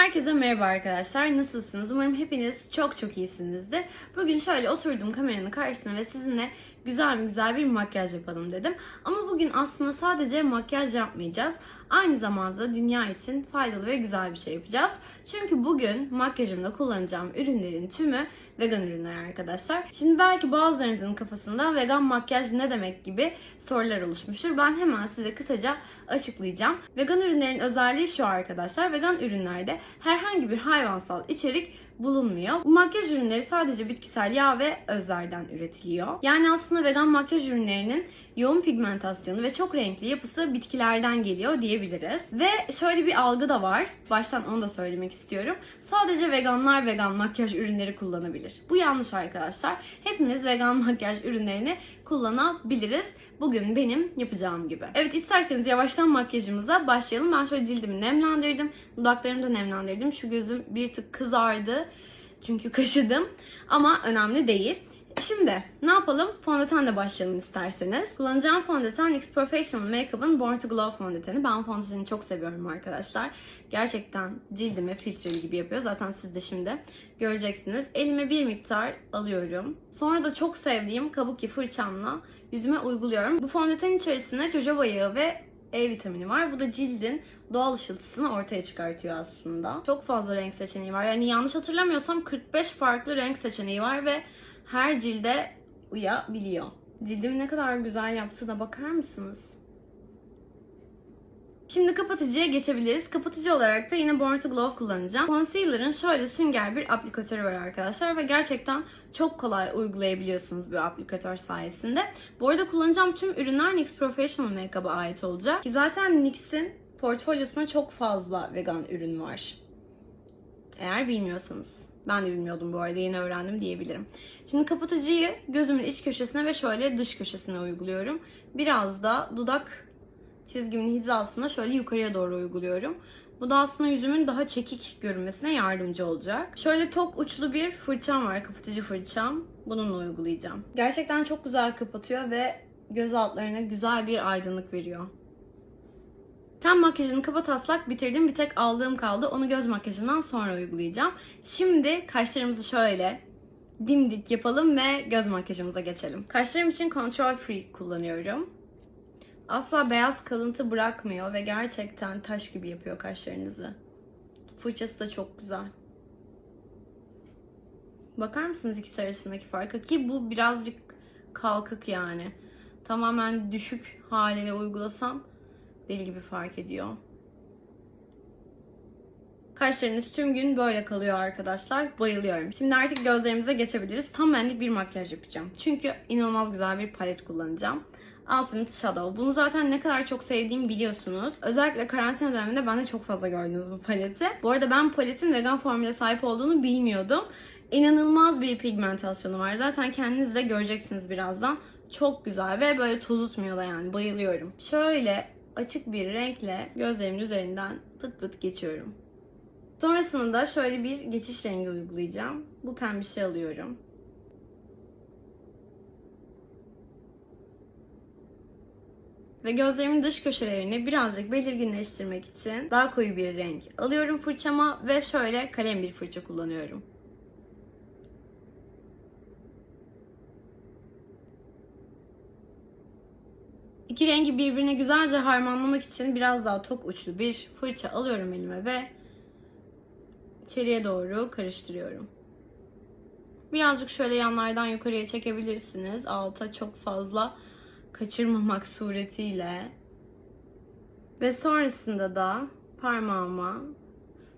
Herkese merhaba arkadaşlar. Nasılsınız? Umarım hepiniz çok çok iyisinizdir. Bugün şöyle oturdum kameranın karşısına ve sizinle güzel mi güzel bir makyaj yapalım dedim. Ama bugün aslında sadece makyaj yapmayacağız. Aynı zamanda dünya için faydalı ve güzel bir şey yapacağız. Çünkü bugün makyajımda kullanacağım ürünlerin tümü vegan ürünler arkadaşlar. Şimdi belki bazılarınızın kafasında vegan makyaj ne demek gibi sorular oluşmuştur. Ben hemen size kısaca açıklayacağım. Vegan ürünlerin özelliği şu arkadaşlar. Vegan ürünlerde herhangi bir hayvansal içerik bulunmuyor. Bu makyaj ürünleri sadece bitkisel yağ ve özlerden üretiliyor. Yani aslında vegan makyaj ürünlerinin yoğun pigmentasyonu ve çok renkli yapısı bitkilerden geliyor diyebiliriz. Ve şöyle bir algı da var. Baştan onu da söylemek istiyorum. Sadece veganlar vegan makyaj ürünleri kullanabilir. Bu yanlış arkadaşlar. Hepimiz vegan makyaj ürünlerini kullanabiliriz. Bugün benim yapacağım gibi. Evet isterseniz yavaştan makyajımıza başlayalım. Ben şöyle cildimi nemlendirdim. Dudaklarımı da nemlendirdim. Şu gözüm bir tık kızardı. Çünkü kaşıdım. Ama önemli değil. Şimdi ne yapalım? Fondötenle başlayalım isterseniz. Kullanacağım fondöten NYX Professional Makeup'ın Born to Glow fondöteni. Ben fondöteni çok seviyorum arkadaşlar. Gerçekten cildimi filtreli gibi yapıyor. Zaten siz de şimdi göreceksiniz. Elime bir miktar alıyorum. Sonra da çok sevdiğim kabuki fırçamla yüzüme uyguluyorum. Bu fondöten içerisinde jojoba yağı ve E vitamini var. Bu da cildin doğal ışıltısını ortaya çıkartıyor aslında. Çok fazla renk seçeneği var. Yani yanlış hatırlamıyorsam 45 farklı renk seçeneği var ve her cilde uyabiliyor. Cildimi ne kadar güzel yaptığına bakar mısınız? Şimdi kapatıcıya geçebiliriz. Kapatıcı olarak da yine Born to Glow kullanacağım. Concealer'ın şöyle sünger bir aplikatörü var arkadaşlar ve gerçekten çok kolay uygulayabiliyorsunuz bu aplikatör sayesinde. Bu arada kullanacağım tüm ürünler NYX Professional Makeup'a ait olacak. Ki zaten NYX'in portfolyosuna çok fazla vegan ürün var. Eğer bilmiyorsanız. Ben de bilmiyordum bu arada yeni öğrendim diyebilirim. Şimdi kapatıcıyı gözümün iç köşesine ve şöyle dış köşesine uyguluyorum. Biraz da dudak çizgimin hizasına şöyle yukarıya doğru uyguluyorum. Bu da aslında yüzümün daha çekik görünmesine yardımcı olacak. Şöyle tok uçlu bir fırçam var, kapatıcı fırçam. Bununla uygulayacağım. Gerçekten çok güzel kapatıyor ve göz altlarına güzel bir aydınlık veriyor. Ten makyajını kaba taslak bitirdim. Bir tek aldığım kaldı. Onu göz makyajından sonra uygulayacağım. Şimdi kaşlarımızı şöyle dimdik yapalım ve göz makyajımıza geçelim. Kaşlarım için Control Free kullanıyorum. Asla beyaz kalıntı bırakmıyor ve gerçekten taş gibi yapıyor kaşlarınızı. Fırçası da çok güzel. Bakar mısınız ikisi arasındaki farka? Ki bu birazcık kalkık yani. Tamamen düşük haliyle uygulasam deli gibi fark ediyor. Kaşlarınız tüm gün böyle kalıyor arkadaşlar. Bayılıyorum. Şimdi artık gözlerimize geçebiliriz. Tam benlik bir makyaj yapacağım. Çünkü inanılmaz güzel bir palet kullanacağım. Ultimate Shadow. Bunu zaten ne kadar çok sevdiğimi biliyorsunuz. Özellikle karantina döneminde ben de çok fazla gördünüz bu paleti. Bu arada ben paletin vegan formüle sahip olduğunu bilmiyordum. İnanılmaz bir pigmentasyonu var. Zaten kendiniz de göreceksiniz birazdan. Çok güzel ve böyle tozutmuyor da yani. Bayılıyorum. Şöyle açık bir renkle gözlerimin üzerinden pıt pıt geçiyorum. Sonrasında şöyle bir geçiş rengi uygulayacağım. Bu pembişi alıyorum. Ve gözlerimin dış köşelerini birazcık belirginleştirmek için daha koyu bir renk alıyorum fırçama ve şöyle kalem bir fırça kullanıyorum. İki rengi birbirine güzelce harmanlamak için biraz daha tok uçlu bir fırça alıyorum elime ve içeriye doğru karıştırıyorum. Birazcık şöyle yanlardan yukarıya çekebilirsiniz. Alta çok fazla kaçırmamak suretiyle. Ve sonrasında da parmağıma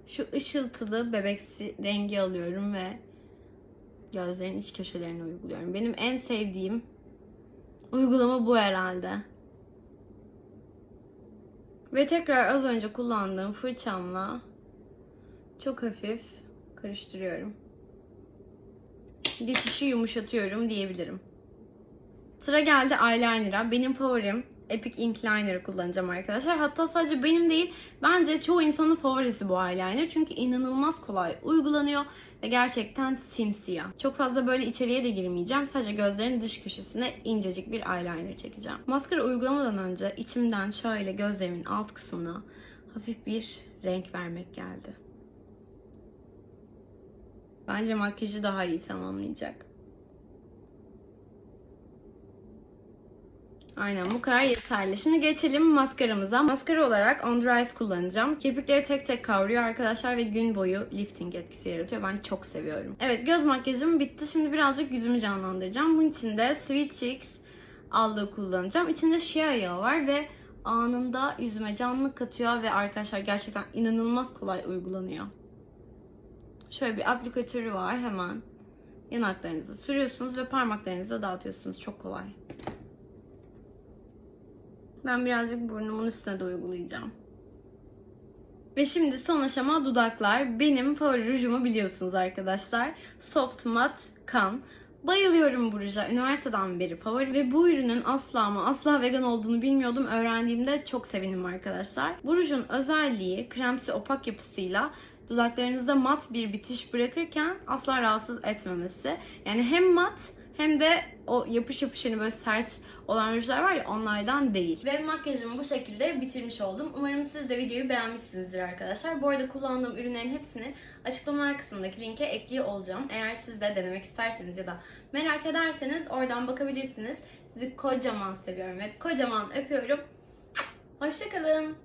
şu ışıltılı bebeksi rengi alıyorum ve gözlerin iç köşelerine uyguluyorum. Benim en sevdiğim uygulama bu herhalde. Ve tekrar az önce kullandığım fırçamla çok hafif karıştırıyorum. Geçişi yumuşatıyorum diyebilirim. Sıra geldi eyeliner'a. Benim favorim Epic Ink Liner'ı kullanacağım arkadaşlar. Hatta sadece benim değil, bence çoğu insanın favorisi bu eyeliner. Çünkü inanılmaz kolay uygulanıyor ve gerçekten simsiyah. Çok fazla böyle içeriye de girmeyeceğim. Sadece gözlerin dış köşesine incecik bir eyeliner çekeceğim. Maskara uygulamadan önce içimden şöyle gözlerimin alt kısmına hafif bir renk vermek geldi. Bence makyajı daha iyi tamamlayacak. Aynen bu kadar yeterli. Şimdi geçelim maskaramıza. Maskara olarak Under Eyes kullanacağım. Kirpikleri tek tek kavruyor arkadaşlar ve gün boyu lifting etkisi yaratıyor. Ben çok seviyorum. Evet göz makyajım bitti. Şimdi birazcık yüzümü canlandıracağım. Bunun için de Sweet Cheeks aldığı kullanacağım. İçinde shea yağı var ve anında yüzüme canlılık katıyor ve arkadaşlar gerçekten inanılmaz kolay uygulanıyor. Şöyle bir aplikatörü var hemen. Yanaklarınızı sürüyorsunuz ve parmaklarınızla dağıtıyorsunuz. Çok kolay. Ben birazcık burnumun üstüne de uygulayacağım. Ve şimdi son aşama dudaklar. Benim favori rujumu biliyorsunuz arkadaşlar. Soft Matte Kan. Bayılıyorum bu ruja. Üniversiteden beri favori ve bu ürünün asla ama asla vegan olduğunu bilmiyordum. Öğrendiğimde çok sevindim arkadaşlar. Bu rujun özelliği kremsi opak yapısıyla dudaklarınızda mat bir bitiş bırakırken asla rahatsız etmemesi. Yani hem mat hem de o yapış yapış hani böyle sert olan rujlar var ya onlardan değil. Ve makyajımı bu şekilde bitirmiş oldum. Umarım siz de videoyu beğenmişsinizdir arkadaşlar. Bu arada kullandığım ürünlerin hepsini açıklamalar kısmındaki linke ekliyor olacağım. Eğer siz de denemek isterseniz ya da merak ederseniz oradan bakabilirsiniz. Sizi kocaman seviyorum ve kocaman öpüyorum. Hoşçakalın.